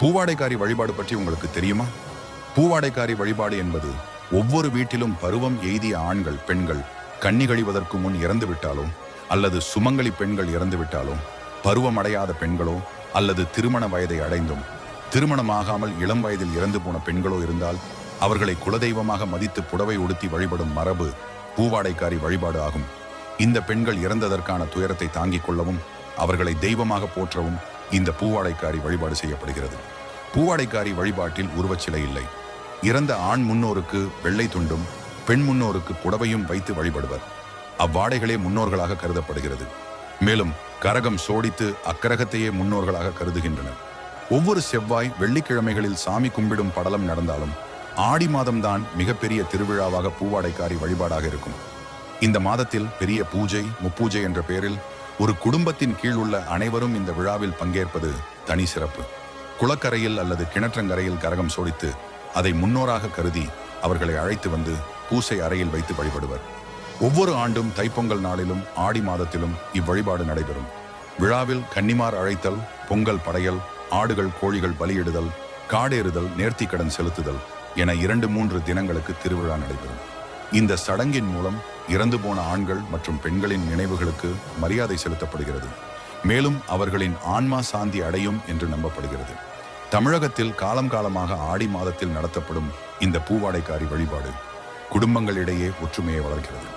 பூவாடைக்காரி வழிபாடு பற்றி உங்களுக்கு தெரியுமா? பூவாடைக்காரி வழிபாடு என்பது ஒவ்வொரு வீட்டிலும் பருவம் எய்திய ஆண்கள் பெண்கள் கன்னி கழிவதற்கு முன் இறந்துவிட்டாலோ அல்லது சுமங்கலி பெண்கள் இறந்துவிட்டாலோ பருவம் பருவமடையாத பெண்களோ அல்லது திருமண வயதை அடைந்தும் திருமணமாகாமல் இளம் வயதில் இறந்து போன பெண்களோ இருந்தால் அவர்களை குலதெய்வமாக மதித்து புடவை உடுத்தி வழிபடும் மரபு பூவாடைக்காரி வழிபாடு ஆகும். இந்த பெண்கள் இறந்ததற்கான துயரத்தை தாங்கிக் கொள்ளவும் அவர்களை தெய்வமாக போற்றவும் இந்த பூவாடைக்காரி வழிபாடு செய்யப்படுகிறது. பூவாடைக்காரி வழிபாட்டில் உருவச்சிலை இல்லை. இறந்த ஆண் முன்னோருக்கு வெள்ளை துண்டும் பெண் முன்னோருக்கு புடவையும் வைத்து வழிபடுவர். அவ்வாடைகளே முன்னோர்களாக கருதப்படுகிறது. மேலும் கரகம் சோடித்து அக்கரகத்தையே முன்னோர்களாக கருதுகின்றனர். ஒவ்வொரு செவ்வாய் வெள்ளிக்கிழமைகளில் சாமி கும்பிடும் படலம் நடந்தாலும் ஆடி மாதம்தான் மிகப்பெரிய திருவிழாவாக பூவாடைக்காரி வழிபாடாக இருக்கும். இந்த மாதத்தில் பெரிய பூஜை முப்பூஜை என்ற பெயரில் ஒரு குடும்பத்தின் கீழ் உள்ள அனைவரும் இந்த விழாவில் பங்கேற்பது தனி சிறப்பு. குளக்கரையில் அல்லது கிணற்றங்கரையில் கரகம் சோடித்து அதை முன்னோராக கருதி அவர்களை அழைத்து வந்து பூசை அறையில் வைத்து வழிபடுவர். ஒவ்வொரு ஆண்டும் தைப்பொங்கல் நாளிலும் ஆடி மாதத்திலும் இவ்வழிபாடு நடைபெறும். விழாவில் கன்னிமார் அழைத்தல் பொங்கல் படையல் ஆடுகள் கோழிகள் பலியிடுதல் காடேறுதல் நேர்த்திக்கடன் செலுத்துதல் என இரண்டு மூன்று தினங்களுக்கு திருவிழா நடைபெறும். இந்த சடங்கின் மூலம் இறந்து போன ஆண்கள் மற்றும் பெண்களின் நினைவுகளுக்கு மரியாதை செலுத்தப்படுகிறது. மேலும் அவர்களின் ஆன்மா சாந்தி அடையும் என்று நம்பப்படுகிறது. தமிழகத்தில் காலம் காலமாக ஆடி மாதத்தில் நடத்தப்படும் இந்த பூவாடைக்காரி வழிபாடு குடும்பங்களிடையே ஒற்றுமையை வளர்க்கிறது.